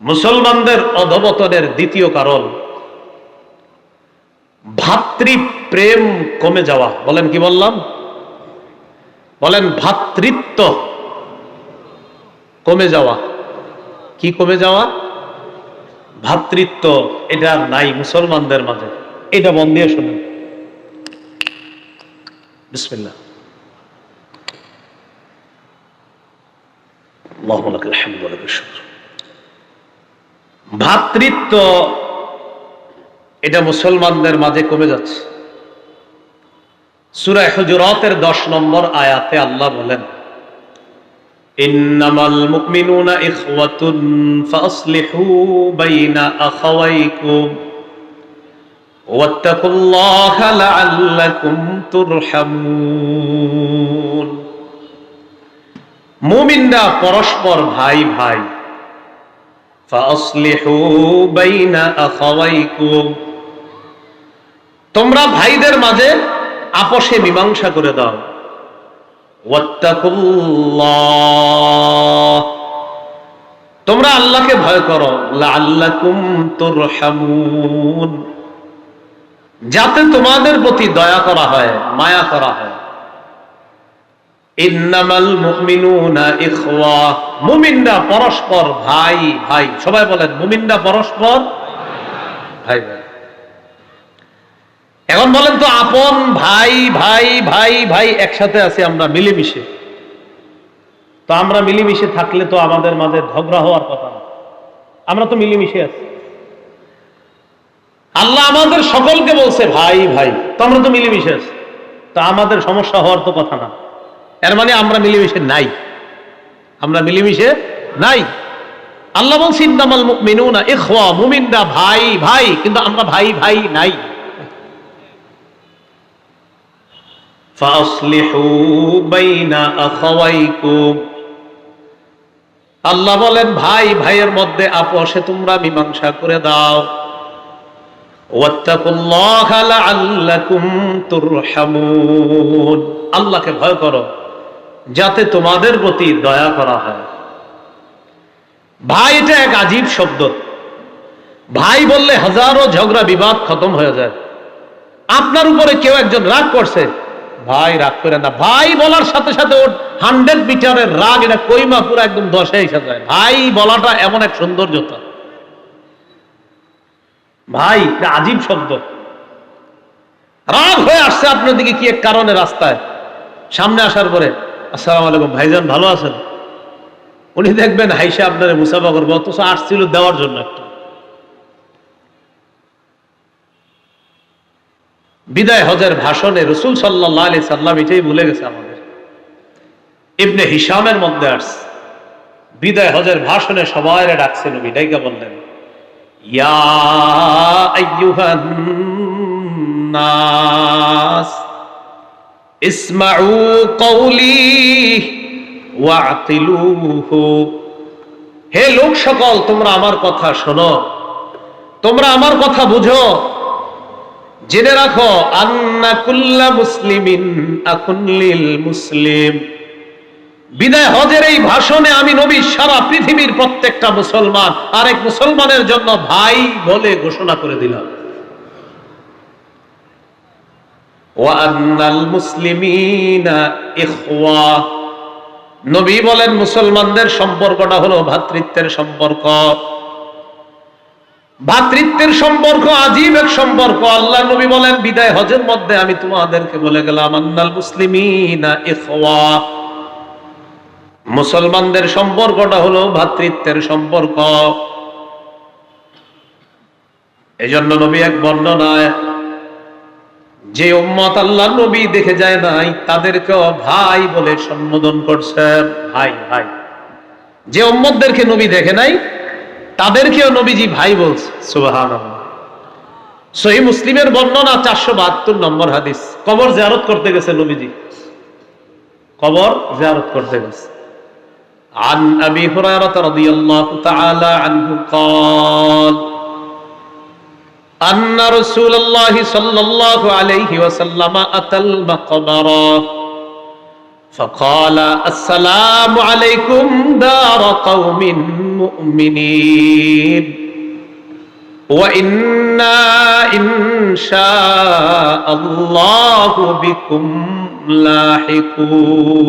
মুসলমানদের অধবতনের দ্বিতীয় কারণ, ভাতৃপ্রেম কমে যাওয়া। বলেন কি বললাম? বলেন ভাতৃত্ব কমে যাওয়া। কি কমে যাওয়া? ভাতৃত্ব এটা নাই মুসলমানদের মাঝে। এটা মন দিয়ে শুনুন। বিসমিল্লাহ। আল্লাহু লাকাল ভাতৃত্ব এটা মুসলমানদের মাঝে কমে যাচ্ছে। সুরা হজরতের দশ নম্বর আয়াতে আল্লাহ বলেন, ইন্নামাল পরস্পর ভাই ভাই তোমরা ভাইদের মাঝে আপোষে মীমাংসা করে দাও। তোমরা আল্লাহকে ভয় করো। যাতে তোমাদের প্রতি দয়া করা হয়, মায়া করা হয়। পরস্পর ভাই ভাই। সবাই বলেন পরস্পর ভাই। এখন বলেন তো, আপন, ভাই ভাই ভাই ভাই, একসাথে আছি আমরা মিলেমিশে। তো আমরা মিলেমিশে থাকলে তো আমাদের মাঝে ঝগড়া হওয়ার কথা না। আমরা তো মিলেমিশে আছি। আল্লাহ আমাদের সকলকে বলছে, ভাই ভাই। তো আমরা তো মিলেমিশে আছি। তা আমাদের সমস্যা হওয়ার তো কথা না। এর মানে আমরা মিলেমিশে নাই। আমরা মিলেমিশে নাই। আল্লাহ বলছি, ইন্নামাল মুমিনুনা ইখওয়া, মুমিনরা ভাই ভাই, কিন্তু আমরা ভাই ভাই নাই। আল্লাহ বলেন, ভাই, ভাইয়ের মধ্যে আপোষে তোমরা মীমাংসা করে দাও। আল্লাহকে ভয় করো। যাতে তোমাদের প্রতি দয়া করা হয়। ভাই, এটা এক আজীব শব্দ। ভাই বললে হাজারো ঝগড়া, বিবাদ খতম হয়ে যায়। আপনার উপরে কেউ একজন রাগ করছে। ভাই, রাগ করে না। ভাই বলার সাথে সাথে ওর হান্ড্রেড মিটারের রাগ, এটা কইমা পুরো একদম দশে এসে যায়। ভাই বলাটা এমন এক সৌন্দর্যতা। ভাই, এটা আজীব শব্দ। রাগ হয়ে আসছে আপনার দিকে কি এক কারণে রাস্তায়। সামনে আসার পরে। আসসালাম আলাইকুম, ভাইজান ভালো আছেন? উনি দেখবেন হাইসা আপনার মুসাফা করব, অথচ আসছিল দেওয়ার জন্য একটা। বিদায় হজের ভাষণে রসুল সাল্লাহ আলি সাল্লাম এটাই ভুলে গেছে আমাদের। ইবনে হিসামের মধ্যে আসছে। বিদায় হজের ভাষণে সবাই ডাকছে নবী, ডাইকা বললেন, ইয়া নাস হে লোক সকল, তোমরা আমার কথা শোনো। তোমরা আমার কথা বুঝো। জেনে রাখো, আন্না কুল্লা মুসলিমিন আকুল্লিল মুসলিম। বিদায় হজের এই ভাষণে আমি নবী সারা পৃথিবীর প্রত্যেকটা মুসলমান, আরেক মুসলমানের জন্য ভাই বলে ঘোষণা করে দিলাম। ওয়ান্নাল মুসলিমিনা ইখওয়া। নবী বলেন, মুসলমানদের সম্পর্কটা হলো ভ্রাতৃত্বের সম্পর্ক। ভাতৃত্বের সম্পর্ক আজীব এক সম্পর্ক। আল্লাহ নবী বলেন, বিদায় হজের মধ্যে আমি তোমাদেরকে বলে গেলাম, আন্নাল মুসলিমিনা ইখওয়া। মুসলমানদের সম্পর্কটা হলো ভাতৃত্বের সম্পর্ক। এজন্য নবী এক বর্ণনায় যে উম্মত আল্লাহ নবী দেখে যায় নাই তাদেরকেও ভাই বলে সম্বোধন করছে ভাই ভাই যে উম্মতদেরকে নবী দেখে নাই তাদেরকেও নবীজি ভাই বলছে সুবাহান সহি মুসলিমের বর্ণনা চারশো বাহাত্তর নম্বর হাদিস কবর জিয়ারত করতে গেছে নবীজি কবর জিয়ারত করতে গেছে عن أبي هريرة رضي الله تعالى عنه قال أن رسول الله صلى الله عليه وسلم أتى المقبرة فقال السلام عليكم دار قوم مؤمنين وإنا إن شاء الله بكم لاحقون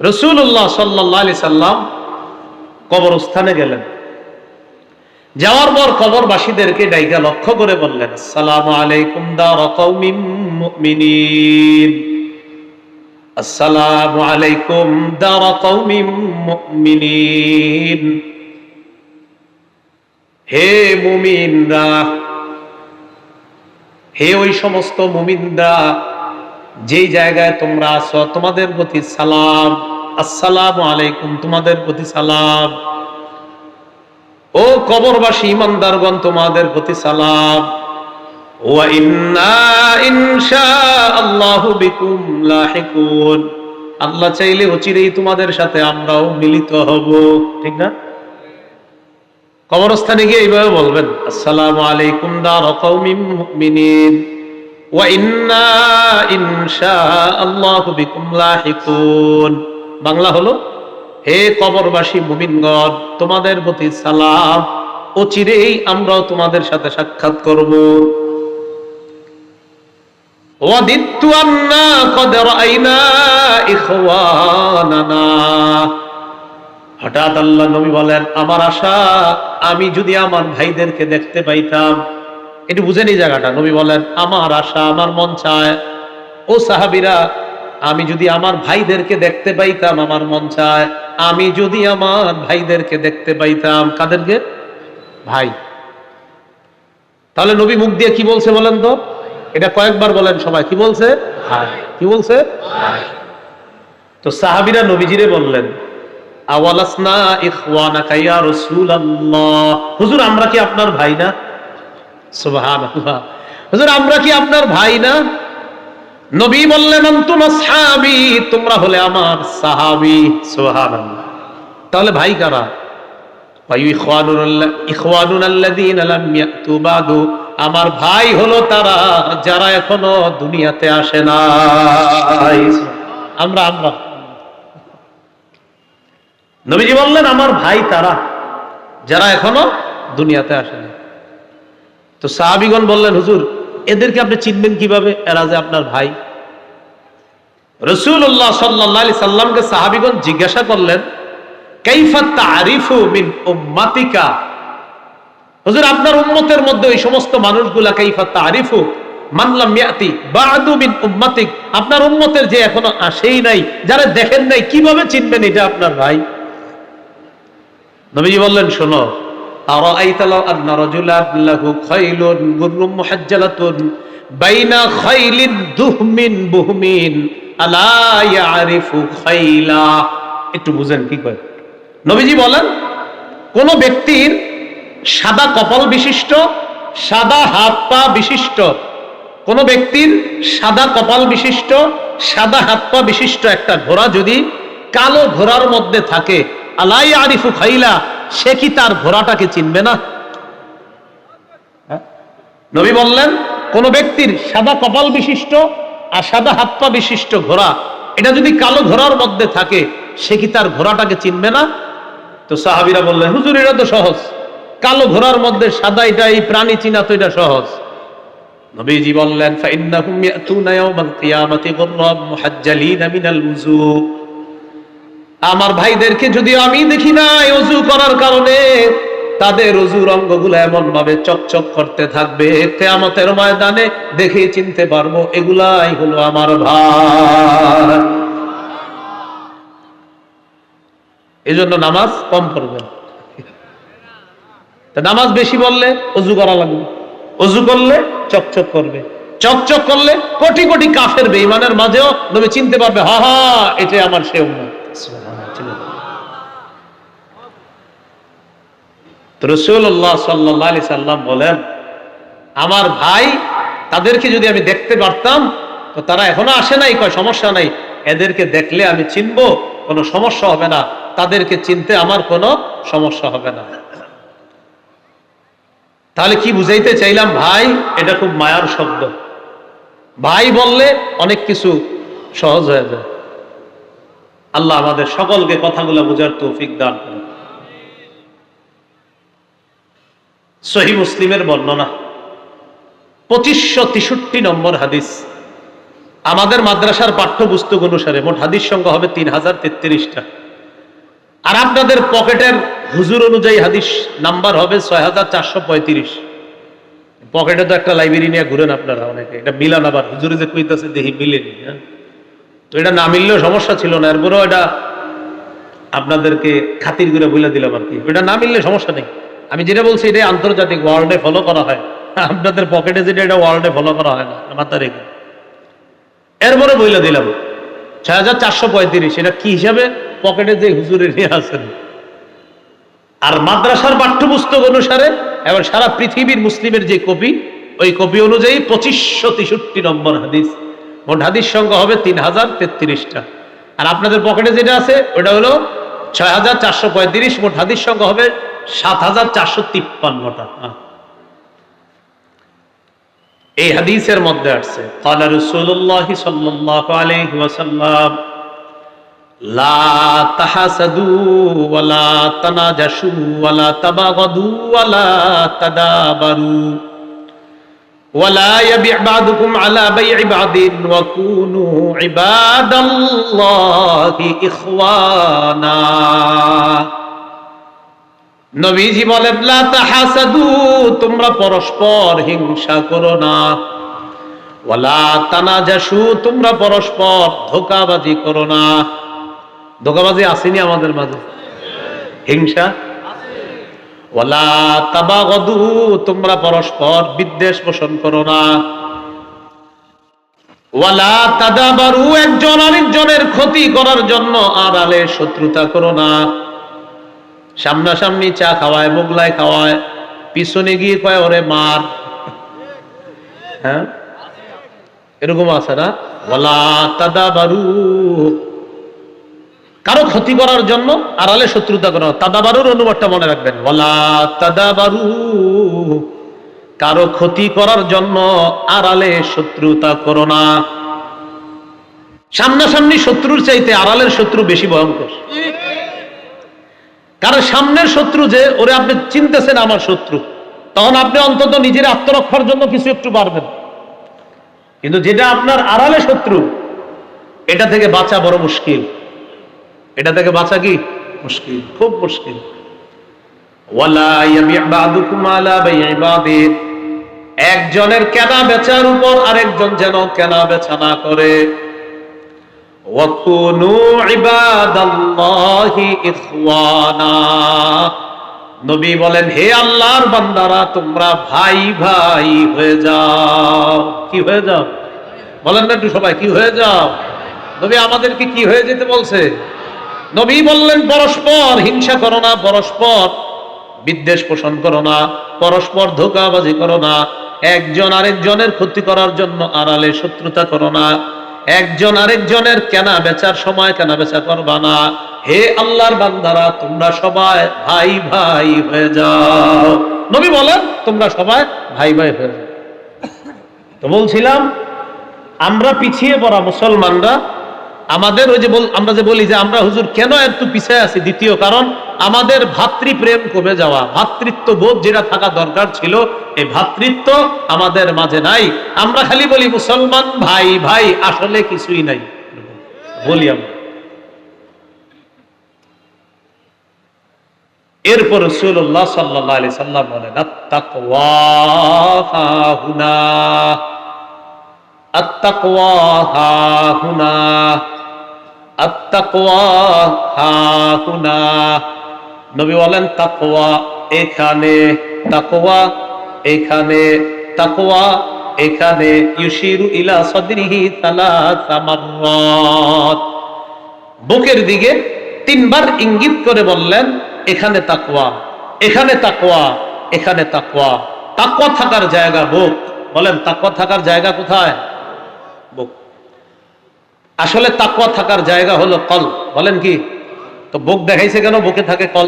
রসুল্লাহ সাল্লাহ সাল্লাম কবরস্থানে গেলেন যাওয়ার পর কবরবাসীদেরকে ডাইকা লক্ষ্য করে বললেন আসসালামু আলাইকুম মুমিনিন। আসসালামু আলাইকুম মুমিনিন। হে মুমিনরা, হে ওই সমস্ত মুমিনরা, যেই জায়গায় তোমরা আছো, তোমাদের প্রতি সালাম। আসসালামু আলাইকুম, তোমাদের প্রতি সালাম। ও কবরবাসী, ইমানদারগণ, তোমাদের প্রতি সালাম। ওয়া ইন্না ইনশাআল্লাহু আল্লাহ চাইলে অচিরেই তোমাদের সাথে আমরাও মিলিত হব। ঠিক না? কবরস্থানে গিয়ে এইভাবে বলবেন, আসসালামু আলাইকুম দার কওমিন মুমিনিন। ওয়া ইন্না ইনশাআল্লাহু বিকুম বাংলা হলো হে কবরবাসী মুমিনগণ, তোমাদের প্রতি সালাম। অচিরেই আমরাও তোমাদের সাথে সাক্ষাৎ করব। হঠাৎ আল্লাহ নবী বলেন, আমার আশা, আমি যদি আমার ভাইদেরকে দেখতে পাইতাম। একটু বুঝে নি জায়গাটা। নবী বলেন, আমার আশা, আমার মন চায়। ও সাহাবিরা আমি যদি আমার ভাইদেরকে দেখতে পাইতাম আমার মন চায় আমি যদি আমার ভাইদেরকে দেখতে পাইতাম। কাদেরকে ভাই। তাহলে নবী মুখ দিয়ে কি বলছে বলেন তো? এটা কয়েকবার বলেন সবাই কি বলছে? কি বলছে? তো সাহাবিরা নবীজিরে বললেন আওয়ালাসনা ইখওয়ানাকা ইয়া রাসূলুল্লাহ? হুজুর আমরা কি আপনার ভাই না? সুবহানাল্লাহ। হুজুর আমরা কি আপনার ভাই না? নবী বললেন আসহাবি, তোমরা হলে আমার সাহাবি। সোহান তাহলে ভাই কারা? আমার ভাই হলো তারা, যারা এখনও দুনিয়াতে আসে নাই। আমরা আমরা। নবীজি বললেন, আমার ভাই তারা, যারা এখনও দুনিয়াতে আসেনি তো সাহাবিগণ বললেন, হুজুর এদেরকে আপনি চিনবেন কীভাবে? এরা যে আপনার ভাই। রসুল্লাহ সাল্লাহ সাল্লামকে সাহাবিগণ জিজ্ঞাসা করলেন আপনার যে এখনও আসেই নাই, যারা দেখেন নাই, কীভাবে চিনবেন এটা আপনার ভাই? নবীজি বললেন, শোনো أرأيت لو أن رجلا له خيل غر محجلة بين خيل دهم بهم ألا يعرف خيلا একটু বুঝেন কি কয় নবীজি বলেন কোন ব্যক্তির সাদা কপাল বিশিষ্ট সাদা হাত পা বিশিষ্ট কোন ব্যক্তির সাদা কপাল বিশিষ্ট সাদা হাত পা বিশিষ্ট একটা ঘোড়া যদি কালো ঘোড়ার মধ্যে থাকে আলাই আরিফু খাইলা সে কি তার ঘোড়াটাকে চিনবে না? হ্যাঁ? নবী বললেন, কোন ব্যক্তির সাদা কপাল বিশিষ্ট আর সাদা হাত পা বিশিষ্ট ঘোড়া, এটা যদি কালো ঘোড়ার মধ্যে থাকে, সে কি তার ঘোড়াটাকে চিনবে না? তো সাহাবিরা বললেন, হুজুর, এটা তো সহজ। কালো ঘোড়ার মধ্যে সাদা এটা এই প্রাণী চিনা তো এটা সহজ। নবীজি বললেন ফাইন্নাহুম ইয়াতুনা ইয়াউমাল কিয়ামাতি গুররাম মুহাজ্জালিনা মিনাল উযু। আমার ভাইদেরকে যদি আমি দেখি নাই অজু করার কারণে, তাদের অজুর অঙ্গগুলো এমন ভাবে চকচক করতে থাকবে। কেয়ামতের ময়দানে দেখে চিনতে পারব, এগুলাই হলো আমার ভাই। এই জন্য নামাজ কম করবেন নামাজ বেশি বললে অজু করা লাগবে। অজু করলে চকচক করবে। চকচক করলে কোটি কোটি কাফের বেইমানের মাঝেও নবী চিনতে পারবে, হা হা, এটাই আমার সে উম্মত। রসুল্লাহ সাল্লি সাল্লাম বলেন, আমার ভাই, তাদেরকে যদি আমি দেখতে পারতাম, তো তারা এখনও আসে নাই, কয় সমস্যা নাই। এদেরকে দেখলে আমি চিনব, কোনো সমস্যা হবে না। তাদেরকে চিনতে আমার কোনো সমস্যা হবে না। তাহলে কি বুঝাইতে চাইলাম, ভাই, এটা খুব মায়ার শব্দ। ভাই বললে অনেক কিছু সহজ হয়ে যায়। আল্লাহ আমাদের সকলকে কথাগুলো বোঝার তৌফিক দান করেন। সহি মুসলিমের বর্ণনা। পঁচিশশো তেষট্টি নম্বর হাদিস। আমাদের মাদ্রাসার পাঠ্যপুস্তক অনুসারে মোট হাদিস সংখ্যা হবে তিন হাজার তেত্রিশটা। আর আপনাদের পকেটের হুজুর অনুযায়ী হাদিস নাম্বার হবে ছয় হাজার চারশো পঁয়ত্রিশ। পকেটে তো একটা লাইব্রেরি নিয়ে ঘুরেন আপনারা অনেকে। এটা মিলান আবার। হুজুরে যে কইতাছে দেখি মিলেনি হ্যাঁ? তো এটা না মিললেও সমস্যা ছিল না, এরপরেও এটা আপনাদেরকে খাতির করে বলে দিলাম আর কি। এটা না মিললে সমস্যা নেই। আমি যেটা বলছি এটা আন্তর্জাতিক ওয়ার্ল্ডে ফলো করা হয়। আপনাদের পকেটে যেটা, এটা ওয়ার্ল্ডে ফলো করা হয় না, মাথা রেখে। এরপরে বইলে দিলাম ছয় হাজার চারশো পঁয়ত্রিশ, এটা কি হিসাবে? পকেটে যে হুজুরে নিয়ে আসেন। আর মাদ্রাসার পাঠ্যপুস্তক অনুসারে এবং সারা পৃথিবীর মুসলিমের যে কপি, ওই কপি অনুযায়ী পঁচিশশো তেষট্টি নম্বর হাদিস। মোট হাদিস সংখ্যা হবে তিন হাজার তেত্রিশটা। আর আপনাদের পকেটে যেটা আছে, ওটা হলো ছয় হাজার চারশো পঁয়ত্রিশ, মোট হাদিস সংখ্যা হবে সাত হাজার চারশো তিপ্পান্নটা। এই হাদিসের মধ্যে আসছে সাল্লাহ আলহি ওয়াসাল্লাম, লা তাহাসাদু ওয়ালা তানাজাসু ওয়ালা তাবাগাদু ওয়ালা তাদাবারু। ولا تدابروا ولا يبيع بعضكم على بيع بعض وكونوا عباد الله إخوانا নবীজি বলেন লা তাহাসাদু তোমরা পরস্পর হিংসা করো না ওয়ালা তানাজাসু তোমরা পরস্পর ধোকাবাজি করো না ধোকাবাজি আসেনি আমাদের মাঝে হিংসা ওয়ালা তাবাগদু, তোমরা পরস্পর বিদ্বেষ পোষণ করো না। ওয়ালা তাদাবারু, একজন আরেকজনের ক্ষতি করার জন্য আড়ালে শত্রুতা করো না। সামনাসামনি চা খাওয়ায়, মোগলাই খাওয়ায়, পিছনে গিয়ে কয়, ওরে মার। হ্যাঁ? এরকম আছে না? ওয়ালা তাদাবারু কারও ক্ষতি করার জন্য আড়ালে শত্রুতা করো তাদাবারুর অনুবাদটা মনে রাখবেন। তাদাবারু। কারও ক্ষতি করার জন্য আড়ালে শত্রুতা করো না। সামনাসামনি শত্রুর চাইতে আড়ালের শত্রু বেশি ভয়ঙ্কর। কারণ সামনের শত্রু যে, ওরে আপনি চিনতেছেন আমার শত্রু। তখন আপনি অন্তত নিজের আত্মরক্ষার জন্য কিছু একটু পারবেন কিন্তু যেটা আপনার আড়ালে শত্রু, এটা থেকে বাঁচা বড় মুশকিল। এটা থেকে বাঁচা কি? মুশকিল, খুব মুশকিল। একজনের কেনা বেচার উপর আরেকজন যেন কেনা বেচা না করে। নবী বলেন, হে আল্লাহর বান্দারা, তোমরা ভাই ভাই হয়ে যাও। কি হয়ে যাও? বলেন না একটু সবাই, কি হয়ে যাও? নবী আমাদেরকে কি হয়ে যেতে বলছে? নবী বললেন, পরস্পর হিংসা করো না, পরস্পর বিদ্বেষ পোষণ করো না, পরস্পর ধোকাবাজি করো না, একজন আরেকজনের ক্ষতি করার জন্য আড়ালে শত্রুতা করো না, একজন আরেকজনের কেনা বেচার সময় কেনা বেচা করবা না। হে আল্লাহর বান্দারা, তোমরা সবাই ভাই ভাই হয়ে যাও। নবী বলেন, তোমরা সবাই ভাই ভাই হয়ে যাও। তো বলছিলাম, আমরা পিছিয়ে পড়া মুসলমানরা আমাদের ওই যে বল, আমরা যে বলি যে আমরা হুজুর কেন একটু পিছিয়ে আছি? দ্বিতীয় কারণ, আমাদের ভাতৃপ্রেম কমে যাওয়া ভাতৃত্ব বোধ যেটা থাকা দরকার ছিল, এই ভাতৃত্ব আমাদের মাঝে নাই। আমরা খালি বলি, মুসলমান ভাই ভাই, আসলে কিছুই নাই। বলি আমরা। এরপর রসুল্লাহ সাল্লাহ আলি সাল্লাম বলেন আত্মাকওয়া হুনা নবী বলেন তাকওয়া এখানে তাকওয়া এখানে তাকওয়া এখানে। ইউশিরু ইলা সদরিহি সালাসা মাররাত। বুকের দিকে তিনবার ইঙ্গিত করে বললেন, এখানে তাকওয়া এখানে তাকওয়া এখানে তাকওয়া তাকওয়া থাকার জায়গা বুক। বলেন তাকওয়া থাকার জায়গা কোথায়? আসলে তাকুয়া থাকার জায়গা হলো কল বলেন কি? তো বুক দেখাইছে কেন? বুকে থাকে কল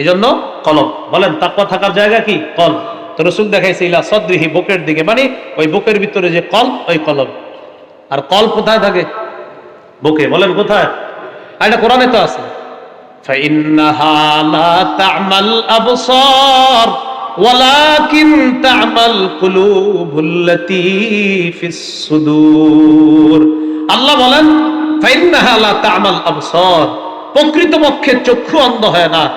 এই জন্য কলম বলেন তাকুয়া থাকার জায়গা কি? কল তো রসুল দেখাইছে, ইলা সদৃহি বুকের দিকে। মানে ওই বুকের ভিতরে যে কল ওই কলম আর কল কোথায় থাকে? বুকে। বলেন, কোথায়? আর এটা কোরআনে তো আছে। ওয়ালাকিন তা'মাল কুলুবুল্লাতী ফিস আল্লাহ বলেন প্রকৃতপক্ষে চক্ষু অন্ধ হয় না।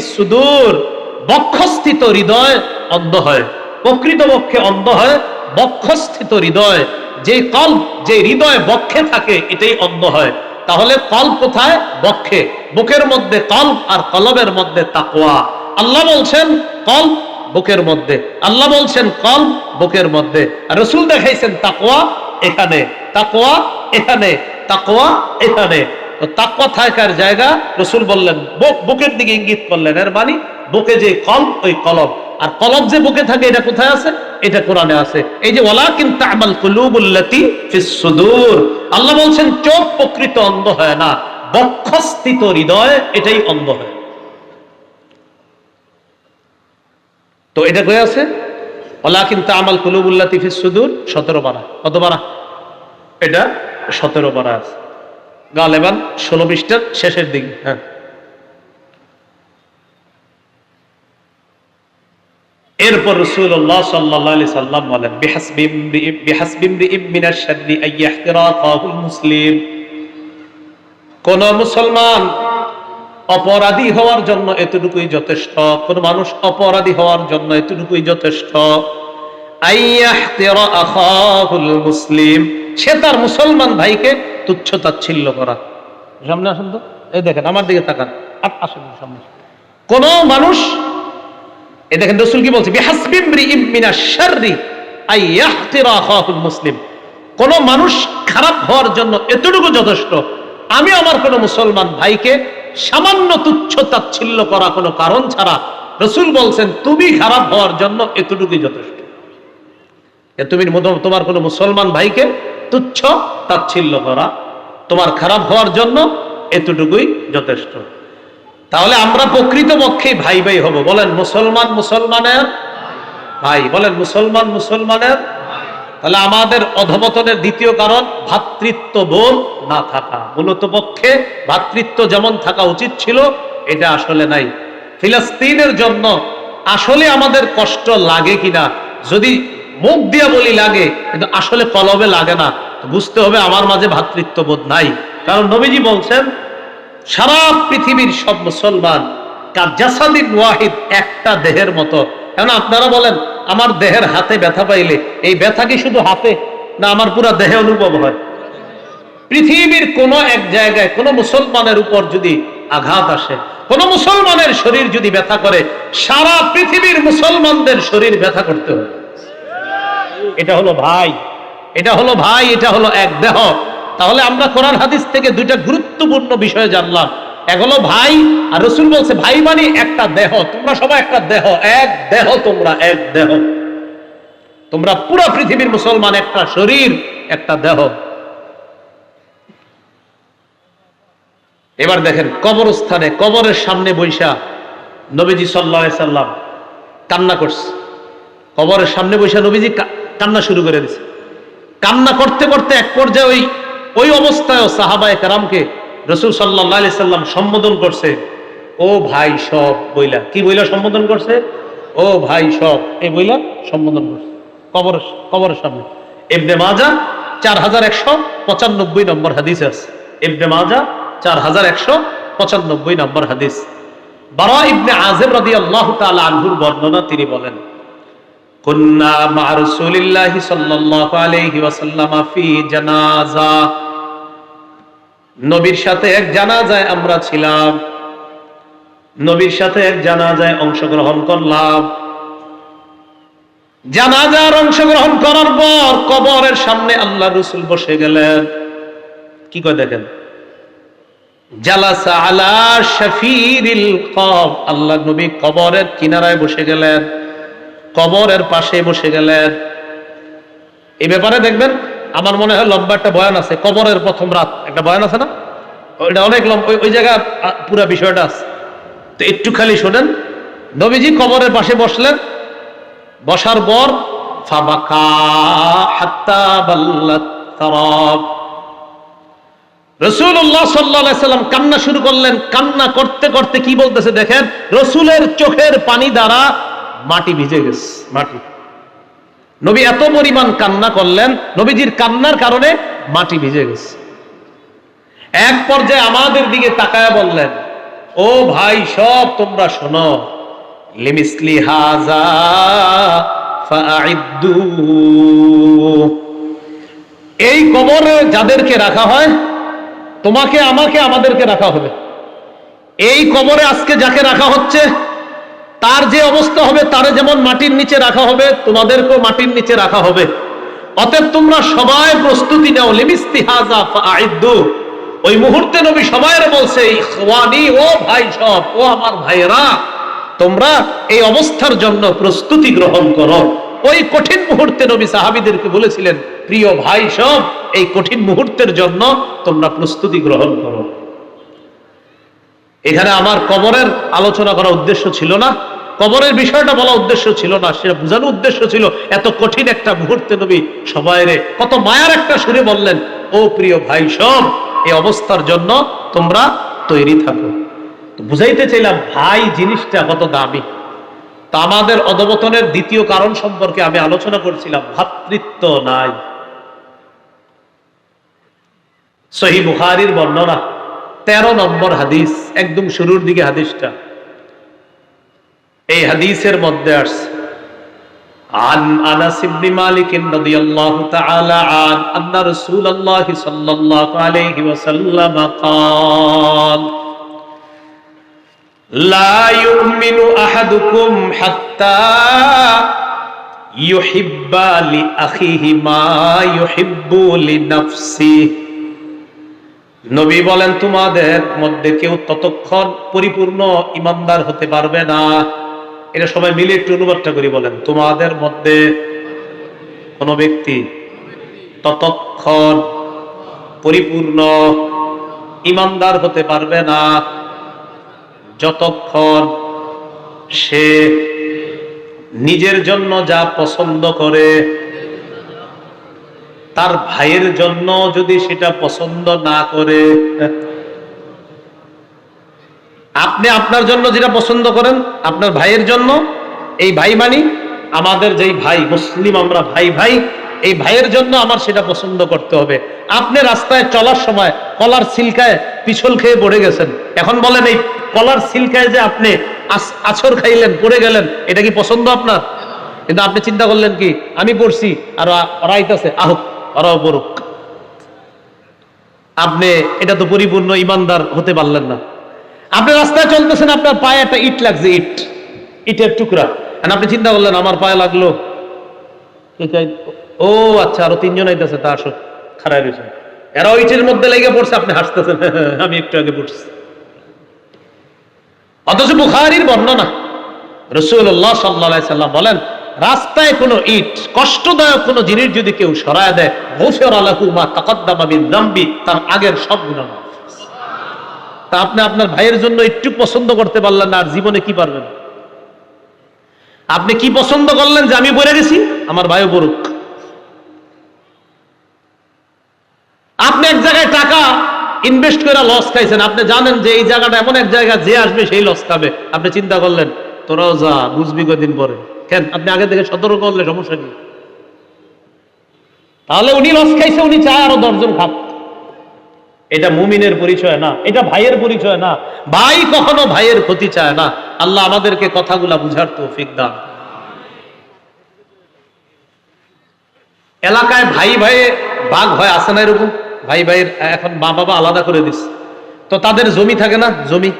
সুদূর। বক্ষস্থিত হৃদয় অন্ধ হয়। প্রকৃতপক্ষে অন্ধ হয়, বক্ষস্থিত হৃদয়। যে কল যে হৃদয় বক্ষে থাকে, এটাই অন্ধ হয়। তাহলে কল কোথায়? বক্ষে। বুকের মধ্যে কল আর কলবের মধ্যে তাকোয়া আল্লাহ বলছেন কল বুকের মধ্যে। আল্লাহ বলছেন কল বুকের মধ্যে। রসুল দেখাইছেন তাকোয়া এখানে, তাকওয়া এখানে তাকওয়া এখানে। তো তাকওয়া থাকার জায়গা রসুল বললেন বুকের দিকে ইঙ্গিত করলেন। এর মানে বুকে যে কল্প ওই কলব আর কলব যে বুকে থাকে, এটা কোথায় আছে? এটা কোরআনে আছে। এই যে, ওয়ালাকিন তা'মাল কুলুবুল্লাতি ফিস সুদূর। আল্লাহ বলছেন, চোখ প্রকৃত অন্ধ হয় না, বক্ষস্থিত হৃদয় এটাই অন্ধ হয়। তো এটা কয়ে আছে? ওয়ালাকিন তা'মাল কুলুবুল্লাতি ফিস সুদূর 17 পারা কত পারা এটা? 17 পারা আছে। গালেবান 16 পৃষ্ঠার শেষের দিকে হ্যাঁ। এরপর রসুল্লাহ সাল্লাহ সাল্লাম বলেন মুসলিম। কোন মুসলমান অপরাধী হওয়ার জন্য এতটুকুই যথেষ্ট। কোন মানুষ অপরাধী হওয়ার জন্য এতটুকুই যথেষ্ট। মুসলিম। সে তার মুসলমান ভাইকে তুচ্ছ তাচ্ছিল্য করা। সামনে আসুন তো। এই দেখেন, আমার দিকে তাকান। আ- আসুন সামনে। কোন মানুষ এ দেখেন, রসুল কি বলছে? মুসলিম। কোন মানুষ খারাপ হওয়ার জন্য এতটুকু যথেষ্ট। আমি আমার কোন মুসলমান ভাইকে সামান্য তুচ্ছ তাচ্ছিল্য করা কোনো কারণ ছাড়া রসুল বলছেন, তুমি খারাপ হওয়ার জন্য এতটুকুই যথেষ্ট। তুমি তোমার কোন মুসলমান ভাইকে তুচ্ছ তাচ্ছিল্য করা, তোমার খারাপ হওয়ার জন্য এতটুকুই যথেষ্ট। তাহলে আমরা প্রকৃত পক্ষে ভাই ভাই হব। বলেন, মুসলমান মুসলমানের ভাই। বলেন, মুসলমান মুসলমানের তাহলে আমাদের অধপতনের দ্বিতীয় কারণ ভাতৃত্ব বোধ না থাকা। মূলত পক্ষে ভাতৃত্ব যেমন থাকা উচিত ছিল, এটা আসলে নাই। ফিলিস্তিনের জন্য আসলে আমাদের কষ্ট লাগে কিনা যদি মুখ দিয়া বলি লাগে, কিন্তু আসলে কলবে লাগে না বুঝতে হবে আমার মাঝে ভাতৃত্ব বোধ নাই। কারণ নবীজি বলছেন, সারা পৃথিবীর সব মুসলমান কার জাসাদিন ওয়াহিদ একটা দেহের মতো। কেন আপনারা বলেন আমার দেহের হাতে ব্যথা পাইলে, এই ব্যথা কি শুধু হাতে? না, আমার পুরো দেহে অনুভব হয়। পৃথিবীর কোন এক জায়গায় কোন মুসলমানের উপর যদি আঘাত আসে, কোন মুসলমানের শরীর যদি ব্যথা করে, সারা পৃথিবীর মুসলমানদের শরীর ব্যথা করতে হবে। এটা হলো ভাই, এটা হলো ভাই, এটা হলো এক দেহ। তাহলে আমরা কোরআন হাদিস থেকে দুইটা গুরুত্বপূর্ণ বিষয় জানলাম। এক হলো ভাই, আর রসুল বলছে, ভাই মানে একটা দেহ, তোমরা সবাই একটা দেহ, এক দেহ, তোমরা এক দেহ। তোমরা পুরো পৃথিবীর মুসলমান, একটা শরীর, একটা দেহ। এবার দেখেন, কবরস্থানে, কবরের সামনে বৈশা নবীজি সাল্লাহ সাল্লাম কান্না করছে। কবরের সামনে বৈশা নবীজি কান্না শুরু করে দিছে। কান্না করতে করতে এক পর্যায়ে ওই ওই অবস্থায় সাহাবায় কারামকে রসুল সাল্লাহ আলি সাল্লাম সম্বোধন করছে ও ভাই সব বইলা কি বইলা সম্বোধন করছে ও ভাই সব এই বইলা সম্বোধন করছে কবর কবরের সামনে এমনি মাজা চার হাজার একশো পঁচানব্বই নম্বর হাদিস আছে এমনি মাজা চার হাজার একশো পঁচানব্বই নম্বর হাদিস বারা ইবনে আজেব রাদি আল্লাহ তাআলা আনহুর বর্ণনা তিনি বলেন كنا مع رسول الله صلى الله عليه وسلم في جنازة নবীর সাথে এক জানাজায় আমরা ছিলাম। নবীর সাথে এক জানাজায় অংশগ্রহণ করলাম। জানাজার অংশগ্রহণ করার পর কবরের সামনে আল্লাহ রসুল বসে গেলেন। কি করে দেখেন? জালাসা আলা শাফিরিল কব আল্লাহ নবী কবরের কিনারায় বসে গেলেন। কবরের পাশে বসে গেলেন। এই ব্যাপারে দেখবেন আমার মনে হয় লম্বা একটা বয়ান আছে, কবরের প্রথম রাত। একটা বয়ান আছে না? ওইটা অনেক লম্বা, ওই- জায়গা পুরো বিষয়টা আছে। তো একটু খালি শোনেন। নবীজি কবরের পাশে বসলেন। বসার পর রসুল্লাহ সাল্লাম কান্না শুরু করলেন। কান্না করতে করতে কি বলতেছে দেখেন? রসুলের চোখের পানি দ্বারা মাটি ভিজে গেছে। মাটি। নবী এত পরিমাণ কান্না করলেন, নবীজির কান্নার কারণে মাটি ভিজে গেছে। এক পর্যায়ে আমাদের দিকে তাকায় বললেন, ও ভাই, সব তোমরা শোনো। লিমিসলি হাজা এই কবরে যাদেরকে রাখা হয়, তোমাকে, আমাকে, আমাদেরকে রাখা হবে। এই কবরে আজকে যাকে রাখা হচ্ছে তার যে অবস্থা হবে, তারে যেমন মাটির নিচে রাখা হবে, তোমাদেরকেও মাটির নিচে রাখা হবে। অতএব তোমরা সবাই প্রস্তুতি নাও। লিমিস্তিহাজা ফাআইদ্দু ওই মুহূর্তে নবী সবাইরে বলছে, ইখওয়ানি ও ভাই সব, ও আমার ভাইয়েরা, তোমরা এই অবস্থার জন্য প্রস্তুতি গ্রহণ করো। ওই কঠিন মুহূর্তে নবী সাহাবীদেরকে বলেছিলেন, প্রিয় ভাই সব, এই কঠিন মুহূর্তের জন্য তোমরা প্রস্তুতি গ্রহণ করো। এখানে আমার কবরের আলোচনা করার উদ্দেশ্য ছিল না। কবরের বিষয়টা বলা উদ্দেশ্য ছিল না, সেটা বোঝানোর উদ্দেশ্য ছিল, এত কঠিন একটা মুহূর্তে নবী সবাইরে কত মায়ার একটা সুরে বললেন, ও প্রিয় ভাই সব এই অবস্থার জন্য তোমরা তৈরি থাকো। বুঝাইতে চাইলাম, ভাই, জিনিসটা কত দামি? তা আমাদের অধবতনের দ্বিতীয় কারণ সম্পর্কে আমি আলোচনা করছিলাম, ভাতৃত্ব নাই। সহি বর্ণনা, তেরো নম্বর হাদিস, একদম শুরুর দিকে হাদিসটা। এই হাদিসের মধ্যে আসছে عن انس بن مالك رضي الله تعالى عن ان رسول الله صلى الله عليه وسلم قال لا يؤمن احدكم حتى يحب لاخيه ما يحب لنفسه নবী বলেন তোমাদের মধ্যে কেউ ততক্ষণ পরিপূর্ণ ইমানদার হতে পারবে না এটা সবাই মিলে একটু অনুবাদটা করি বলেন। তোমাদের মধ্যে কোন ব্যক্তি ততক্ষণ পরিপূর্ণ ইমানদার হতে পারবে না, যতক্ষণ সে নিজের জন্য যা পছন্দ করে, তার ভাইয়ের জন্য যদি সেটা পছন্দ না করে আপনি আপনার জন্য যেটা পছন্দ করেন, আপনার ভাইয়ের জন্য, এই ভাই মানি আমাদের যেই ভাই, মুসলিম আমরা ভাই ভাই, এই ভাইয়ের জন্য আমার সেটা পছন্দ করতে হবে। আপনি রাস্তায় চলার সময় কলার সিলকায় পিছল খেয়ে পড়ে গেছেন। এখন বলেন, এই কলার সিলকায় যে আপনি আছর খাইলেন, পড়ে গেলেন, এটা কি পছন্দ আপনার? কিন্তু আপনি চিন্তা করলেন কি, আমি পড়ছি, আর আইতাছে, আহুক, ওরাও পড়ুক। আপনি এটা তো পরিপূর্ণ ইমানদার হতে পারলেন না। আপনি রাস্তায় চলতেছেন, আপনার পায়ে একটা ইট লাগছে, ইট, ইটের টুকরা। আপনি চিন্তা করলেন, আমার পায়ে লাগল? ও আচ্ছা আরও তিনজন আইতেছে, তা আসো খারাপ রয়েছে এরা ইটের মধ্যে লেগে পড়ছে, আপনি হাসতেছেন। আমি একটু আগে পড়ছি। অথচ বুখারির বর্ণনা রসুল্লাহ সাল্লা সাল্লাম বলেন, রাস্তায় কোনো ইট, কষ্টদায়ক কোনো জিনিস যদি কেউ সরায় দেয় গফির আলাহু মা তাকাদ্দামা বিন তার আগের সব গুণা। তা আপনি আপনার ভাইয়ের জন্য একটু পছন্দ করতে পারলেন না, আর জীবনে কি পারবেন? আপনি কি পছন্দ করলেন যে আমি পড়ে গেছি আমার ভাইও পড়ুক আপনি এক জায়গায় টাকা ইনভেস্ট করে লস খাইছেন, আপনি জানেন যে এই জায়গাটা এমন এক জায়গা যে আসবে সেই লস খাবে। আপনি চিন্তা করলেন, তোরাও যা, বুঝবি কদিন পরে। কেন? আপনি আগে থেকে সতর্ক করলে সমস্যা কি? তাহলে উনি লস খাইছে, উনি চায় আরও দশজন খাক। এটা মুমিনের পরিচয় না, এটা ভাইয়ের পরিচয় না। ভাই কখনো ভাইয়ের ক্ষতি চায় না। আল্লাহ আমাদেরকে কথাগুলা বুঝার তো দান। এলাকায় ভাই ভাইয়ে বাঘ হয় আসে না এরকম? ভাই ভাইয়ের এখন মা বাবা আলাদা করে দিস তো তাদের জমি থাকে না? জমি।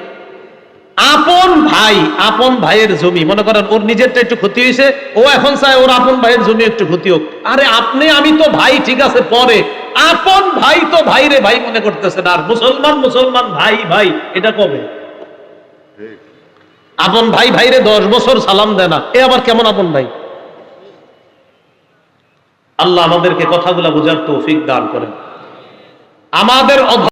আপন ভাই, আপন ভাইয়ের জমি। মনে করেন ওর নিজেরটা একটু ক্ষতি হয়েছে, ও এখন চায় ওর আপন ভাইয়ের জমি একটু ক্ষতি হোক। আরে আপনি, আমি তো ভাই, ঠিক আছে, পরে। আপন ভাই তো ভাই রে ভাই মনে করতেছেন আর মুসলমান মুসলমান ভাই ভাই, এটা কবে? আপন ভাই ভাইরে দশ বছর সালাম দেয় না। এ আবার কেমন আপন ভাই? আল্লাহ আমাদেরকে কথাগুলা বোঝার তৌফিক দান করেন। আমাদের